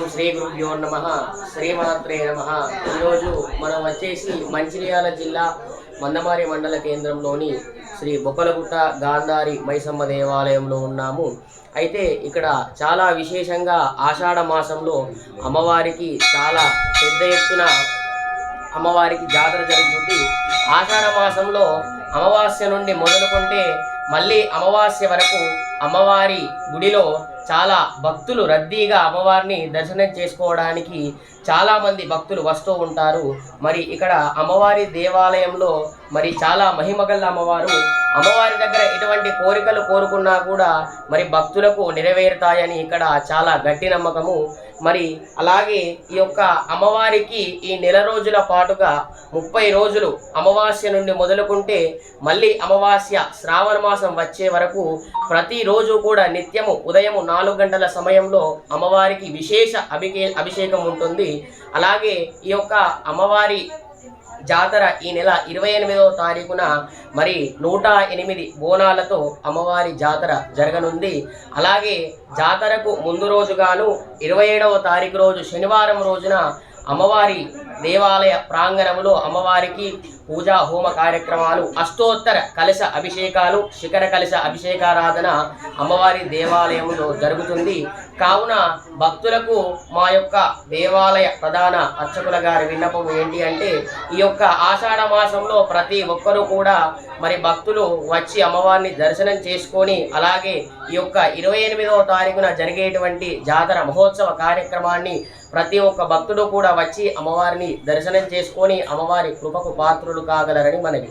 ఓం శ్రీ గురుభ్యో నమ. శ్రీమాత్రే నమ. ఈరోజు మనం వచ్చేసి మంచిర్యాల జిల్లా మందమారి మండల కేంద్రంలోని శ్రీ బొప్పలగుట్ట గాంధారి మైసమ్మ దేవాలయంలో ఉన్నాము. అయితే ఇక్కడ చాలా విశేషంగా ఆషాఢ మాసంలో అమ్మవారికి చాలా పెద్ద ఎత్తున అమ్మవారికి జాతర జరుగుతుంది. ఆషాఢ మాసంలో అమావాస్య నుండి మొదలుకుంటే మళ్ళీ అమావాస్య వరకు అమ్మవారి గుడిలో చాలా భక్తులు రద్దీగా అమ్మవారిని దర్శనం చేసుకోవడానికి చాలామంది భక్తులు వస్తూ ఉంటారు. మరి ఇక్కడ అమ్మవారి దేవాలయంలో మరి చాలా మహిమగల అమ్మవారు అమ్మవారి ఎటువంటి కోరికలు కోరుకున్నా కూడా మరి భక్తులకు నెరవేరుతాయని ఇక్కడ చాలా గట్టి నమ్మకము. మరి అలాగే ఈ యొక్క అమ్మవారికి ఈ నెల రోజుల పాటుగా ముప్పై రోజులు అమావాస్య నుండి మొదలుకుంటే మళ్ళీ అమావాస్య శ్రావణ మాసం వచ్చే వరకు ప్రతిరోజు కూడా నిత్యము ఉదయము నాలుగు గంటల సమయంలో అమ్మవారికి విశేష అభికే అభిషేకం ఉంటుంది. అలాగే ఈ యొక్క అమ్మవారి జాతర ఈ నెల ఇరవై ఎనిమిదవ తారీఖున మరి నూట ఎనిమిది బోనాలతో అమ్మవారి జాతర జరగనుంది. అలాగే జాతరకు ముందు రోజుగాను ఇరవై ఏడవ తారీఖు రోజు శనివారం రోజున అమ్మవారి దేవాలయ ప్రాంగణములో అమ్మవారికి పూజా హోమ కార్యక్రమాలు అష్టోత్తర కలశ అభిషేకాలు శిఖర కలశ అభిషేకారాధన అమ్మవారి దేవాలయంలో జరుగుతుంది. కావున భక్తులకు మా యొక్క దేవాలయ ప్రధాన అర్చకుల గారి విన్నపం ఏంటి అంటే ఈ యొక్క ఆషాఢ మాసంలో ప్రతి ఒక్కరూ కూడా మరి భక్తులు వచ్చి అమ్మవారిని దర్శనం చేసుకొని అలాగే ఈ యొక్క ఇరవై ఎనిమిదవ తారీఖున జరిగేటువంటి జాతర మహోత్సవ కార్యక్రమాన్ని ప్రతి ఒక్క భక్తుడు కూడా వచ్చి అమ్మవారిని దర్శనం చేసుకొని అమ్మవారి కృపకు పాత్రులు కాగలరని మనవి.